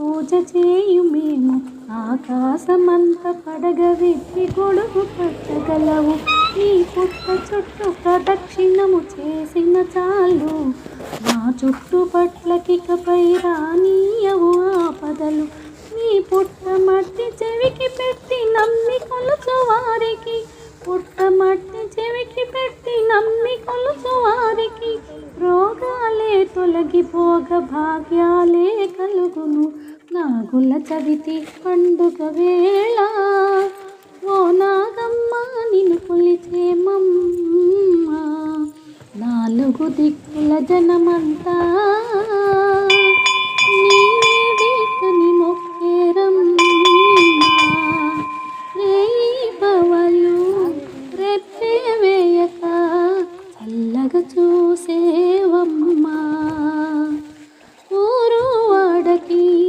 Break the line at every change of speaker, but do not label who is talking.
పూజ చేయుమేము ఆకాశమంత పడగ గొడుగు పట్టగలవు. నీ పుట్ట చుట్టూ ప్రదక్షిణము చేసిన చాలు. మా చుట్టుపట్లకికపై రానీయవు ఆపదలు. నీ పుట్ట మట్టి చెవికి పెట్టి నమ్మి కొలుచు వారికి. తొలగిపోగ భాగ్యాలే కలుగును. నాగుల చవితి పండుగ వేళ ఓ నాగమ్మ నిన్ను కొలిచేమమ్మ నాలుగు దిక్కుల జనమంతా వేయక చూసే ti